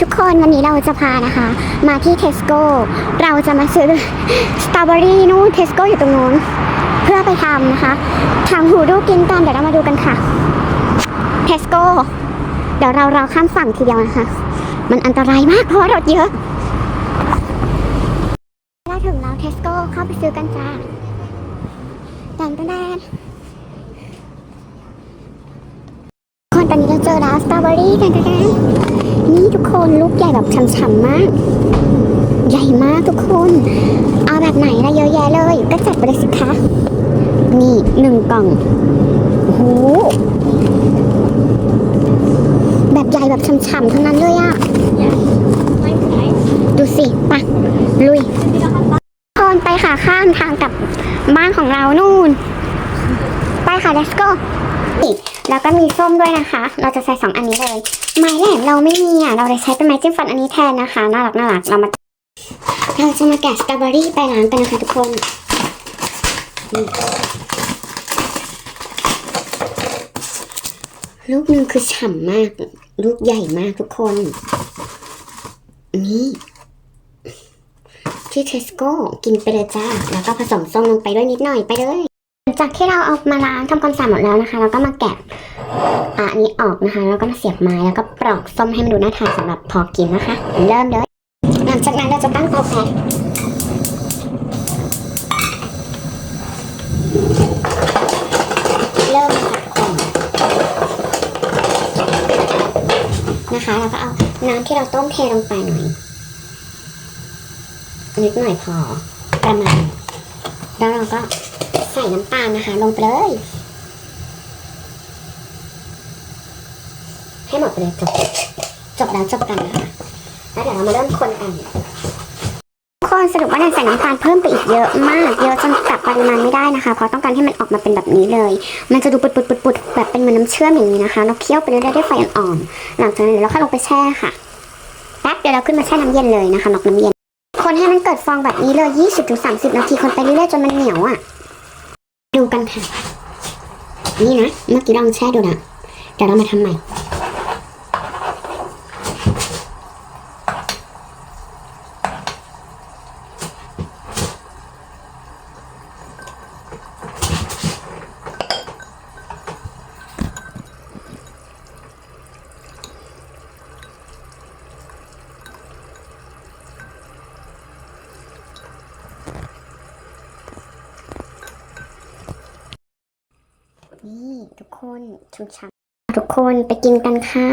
ทุกคนวันนี้เราจะพานะคะ มาที่เทสโก้เราจะมาซื้อสตรอเบอรี่นู่นเทสโก้อยู่ตรงนู้นเพื่อไปทำนะคะทำหูดูกินกันเดี๋ยวเรามาดูกันค่ะเทสโก้เดี๋ยวเราเราข้ามฝั่งทีเดียวนะคะ มันอันตรายมากเพราะว่ารถเยอะเราถึงแล้วเทสโก้เข้าไปซื้อกันจ้าแดนแดนคนตอนนี้เราเจอแล้วสตรอเบอรี่แดนแดน นี่ทุกคนลูกใหญ่แบบฉ่ำๆมาก ใหญ่มากทุกคน เอาแบบไหนละเยอะแยะเลย ก็จัดไปเลยสิคะ นี่หนึ่งกล่องโอ้โหแบบใหญ่แบบฉ่ำๆทั้งนั้นเลยอะดูสิปะลุยคนไปค่ะข้ามทางกลับบ้านของเรานู่น ไปค่ะ let's go แล้วก็มีส้มด้วยนะคะ เราจะใส่สองอันนี้เลย ไม้แหลมเราไม่มีอะ เราเลยใช้เป็นไม้จิ้มฟันอันนี้แทนนะคะ น่ารักน่ารัก เรามา เราจะมาแกะสตรอเบอรี่ไปล้างกันนะคะทุกคนลูกหนึ่งคือฉ่ำมาก ลูกใหญ่มากทุกคน นี่ ที่เทสโก้กินไปเลยจ้า แล้วก็ผสมส้มลงไปด้วยนิดหน่อยไปเลย จากที่เราเอามาล้างทำความสะอาดหมดแล้วนะคะ เราก็มาแกะอันนี้ออกนะคะ แล้วก็มาเสียบไม้แล้วก็ปลอกส้มให้มันดูน่าทานสำหรับพอกินนะคะ เริ่มเลยหลังจากนั้นเราจะตั้งเตาแก๊สเริ่มจากคนนะคะเราก็เอาน้ำที่เราต้มเทลงไปหน่อยนิดหน่อยพอประมาณแล้วเราก็ ใส่น้ำตาลนะคะ ลงไปเลย ให้หมดไปเลยจบจบแล้วจบกันนะคะแล้วเดี๋ยวเรามาเริ่มคนกันทุกคนสรุปว่าแนนใส่น้ำตาลเพิ่มไปอีกเยอะมาก เยอะจนกลับปริมาณไม่ได้นะคะ เพราะต้องการให้มันออกมาเป็นแบบนี้เลย มันจะดูปุดปุดปุดปุดแบบเป็นเหมือนน้ำเชื่อมอย่างนี้นะคะ เราเคี่ยวไปเรื่อยๆด้วยไฟอ่อนๆ หลังจากนั้นเราค่อยลงไปแช่ค่ะ แป๊บเดี๋ยวเราขึ้นมาแช่น้ำเย็นเลยนะคะนอกน้ำเย็น คนให้มันเกิดฟองแบบนี้เลย 20-30 นาทีคนไปเรื่อยๆจนมันเหนียวอะ ค่ะ นี่นะ เมื่อกี้ลองแช่ดูนะเดี๋ยวเรามาทำใหม่ นี่ทุกคนชุ่มฉ่ำทุกคนไปกินกันค่ะ